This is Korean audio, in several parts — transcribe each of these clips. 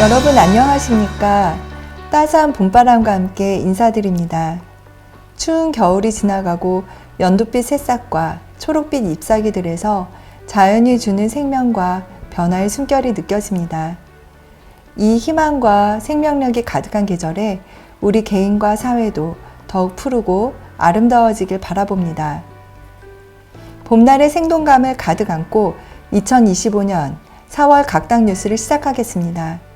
여러분 안녕하십니까? 따스한 봄바람과 함께 인사드립니다. 추운 겨울이 지나가고 연두빛 새싹과 초록빛 잎사귀들에서 자연이 주는 생명과 변화의 숨결이 느껴집니다. 이 희망과 생명력이 가득한 계절에 우리 개인과 사회도 더욱 푸르고 아름다워지길 바라봅니다. 봄날의 생동감을 가득 안고 2025년 4월 각당 뉴스를 시작하겠습니다.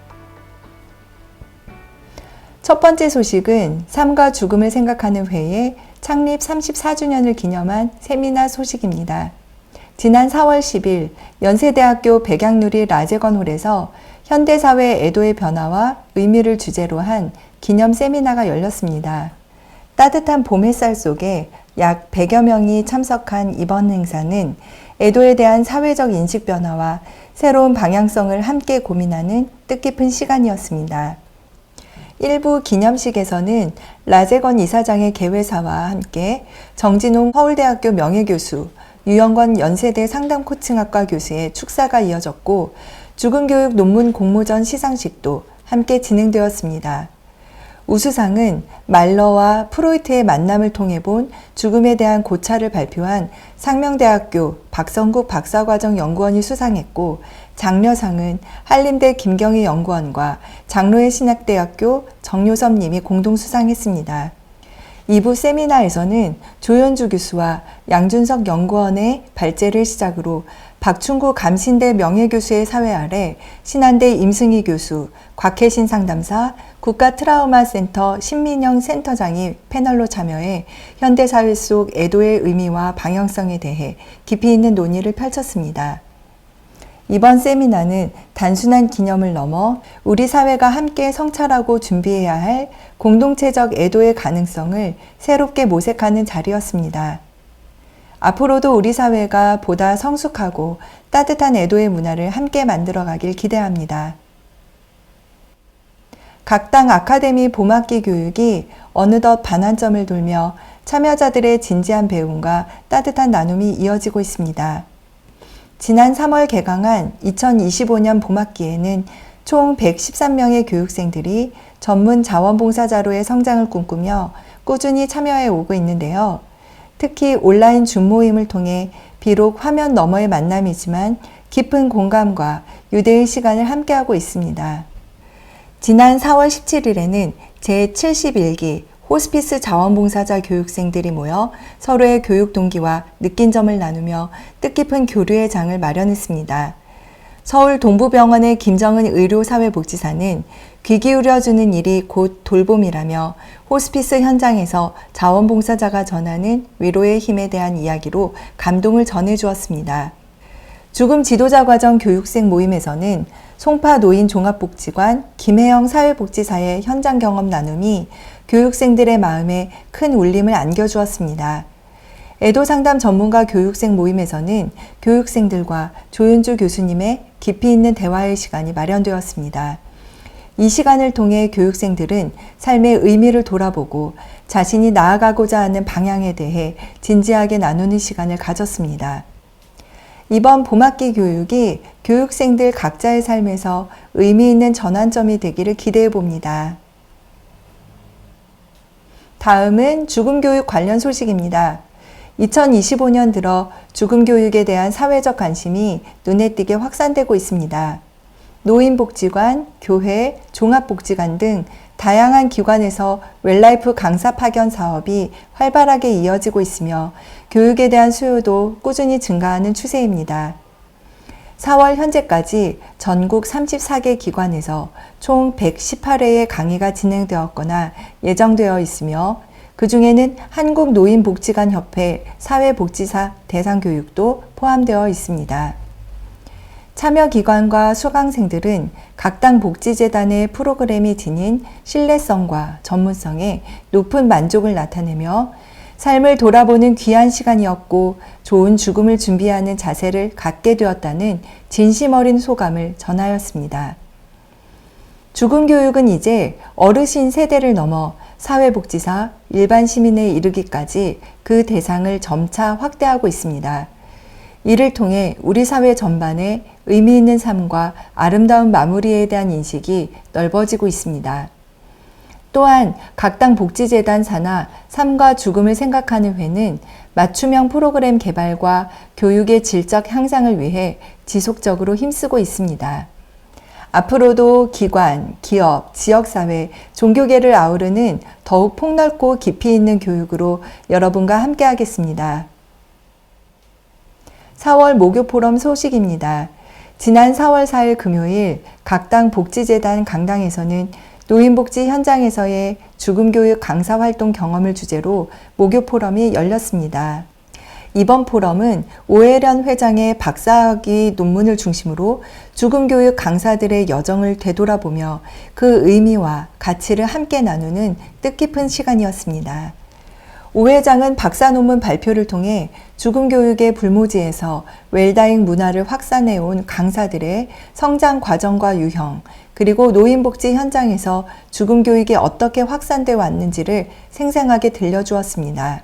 첫 번째 소식은 삶과 죽음을 생각하는 회의 창립 34주년을 기념한 세미나 소식입니다. 지난 4월 10일 연세대학교 백양누리 라제건 홀에서 현대사회 애도의 변화와 의미를 주제로 한 기념 세미나가 열렸습니다. 따뜻한 봄 햇살 속에 약 100여 명이 참석한 이번 행사는 애도에 대한 사회적 인식 변화와 새로운 방향성을 함께 고민하는 뜻깊은 시간이었습니다. 일부 기념식에서는 라제건 이사장의 개회사와 함께 정진홍 서울대학교 명예교수, 유영건 연세대 상담코칭학과 교수의 축사가 이어졌고 죽음교육 논문 공모전 시상식도 함께 진행되었습니다. 우수상은 말러와 프로이트의 만남을 통해 본 죽음에 대한 고찰을 발표한 상명대학교 박성국 박사과정 연구원이 수상했고 장려상은 한림대 김경희 연구원과 장로의 신학대학교 정요섭 님이 공동 수상했습니다. 2부 세미나에서는 조현주 교수와 양준석 연구원의 발제를 시작으로 박충구 감신대 명예교수의 사회 아래 신한대 임승희 교수, 곽혜신 상담사, 국가 트라우마 센터 신민영 센터장이 패널로 참여해 현대사회 속 애도의 의미와 방향성에 대해 깊이 있는 논의를 펼쳤습니다. 이번 세미나는 단순한 기념을 넘어 우리 사회가 함께 성찰하고 준비해야 할 공동체적 애도의 가능성을 새롭게 모색하는 자리였습니다. 앞으로도 우리 사회가 보다 성숙하고 따뜻한 애도의 문화를 함께 만들어가길 기대합니다. 각 당 아카데미 봄학기 교육이 어느덧 반환점을 돌며 참여자들의 진지한 배움과 따뜻한 나눔이 이어지고 있습니다. 지난 3월 개강한 2025년 봄학기에는 총 113명의 교육생들이 전문 자원봉사자로의 성장을 꿈꾸며 꾸준히 참여해 오고 있는데요. 특히 온라인 줌 모임을 통해 비록 화면 너머의 만남이지만 깊은 공감과 유대의 시간을 함께하고 있습니다. 지난 4월 17일에는 제71기 호스피스 자원봉사자 교육생들이 모여 서로의 교육 동기와 느낀 점을 나누며 뜻깊은 교류의 장을 마련했습니다. 서울 동부병원의 김정은 의료사회복지사는 귀 기울여주는 일이 곧 돌봄이라며 호스피스 현장에서 자원봉사자가 전하는 위로의 힘에 대한 이야기로 감동을 전해주었습니다. 죽음 지도자 과정 교육생 모임에서는 송파 노인 종합복지관 김혜영 사회복지사의 현장 경험 나눔이 교육생들의 마음에 큰 울림을 안겨주었습니다. 애도 상담 전문가 교육생 모임에서는 교육생들과 조윤주 교수님의 깊이 있는 대화의 시간이 마련되었습니다. 이 시간을 통해 교육생들은 삶의 의미를 돌아보고 자신이 나아가고자 하는 방향에 대해 진지하게 나누는 시간을 가졌습니다. 이번 봄학기 교육이 교육생들 각자의 삶에서 의미 있는 전환점이 되기를 기대해 봅니다. 다음은 죽음 교육 관련 소식입니다. 2025년 들어 죽음 교육에 대한 사회적 관심이 눈에 띄게 확산되고 있습니다. 노인복지관, 교회, 종합복지관 등 다양한 기관에서 웰라이프 강사 파견 사업이 활발하게 이어지고 있으며 교육에 대한 수요도 꾸준히 증가하는 추세입니다. 4월 현재까지 전국 34개 기관에서 총 118회의 강의가 진행되었거나 예정되어 있으며 그 중에는 한국노인복지관협회 사회복지사 대상 교육도 포함되어 있습니다. 참여 기관과 수강생들은 각당 복지재단의 프로그램이 지닌 신뢰성과 전문성에 높은 만족을 나타내며 삶을 돌아보는 귀한 시간이었고 좋은 죽음을 준비하는 자세를 갖게 되었다는 진심 어린 소감을 전하였습니다. 죽음 교육은 이제 어르신 세대를 넘어 사회복지사, 일반 시민에 이르기까지 그 대상을 점차 확대하고 있습니다. 이를 통해 우리 사회 전반에 의미 있는 삶과 아름다운 마무리에 대한 인식이 넓어지고 있습니다. 또한 각 당 복지재단 산하 삶과 죽음을 생각하는 회는 맞춤형 프로그램 개발과 교육의 질적 향상을 위해 지속적으로 힘쓰고 있습니다. 앞으로도 기관, 기업, 지역사회, 종교계를 아우르는 더욱 폭넓고 깊이 있는 교육으로 여러분과 함께 하겠습니다. 4월 목요 포럼 소식입니다. 지난 4월 4일 금요일 각 당 복지재단 강당에서는 노인복지 현장에서의 죽음교육 강사 활동 경험을 주제로 목요 포럼이 열렸습니다. 이번 포럼은 오해련 회장의 박사학위 논문을 중심으로 죽음교육 강사들의 여정을 되돌아보며 그 의미와 가치를 함께 나누는 뜻깊은 시간이었습니다. 오 회장은 박사 논문 발표를 통해 죽음 교육의 불모지에서 웰다잉 문화를 확산해 온 강사들의 성장 과정과 유형, 그리고 노인복지 현장에서 죽음 교육이 어떻게 확산되어 왔는지를 생생하게 들려주었습니다.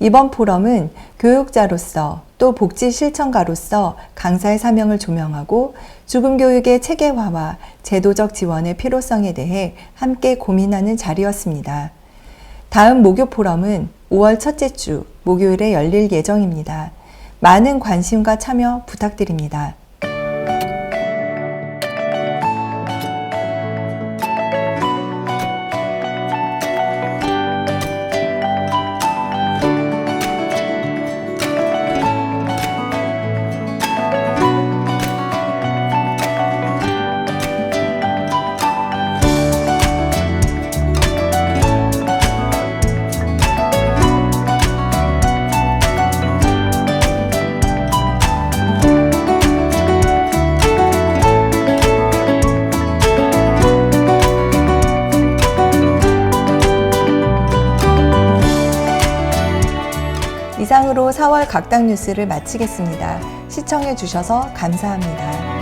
이번 포럼은 교육자로서 또 복지 실천가로서 강사의 사명을 조명하고 죽음 교육의 체계화와 제도적 지원의 필요성에 대해 함께 고민하는 자리였습니다. 다음 목요 포럼은 5월 첫째 주 목요일에 열릴 예정입니다. 많은 관심과 참여 부탁드립니다. 이상으로 4월 각당 뉴스를 마치겠습니다. 시청해 주셔서 감사합니다.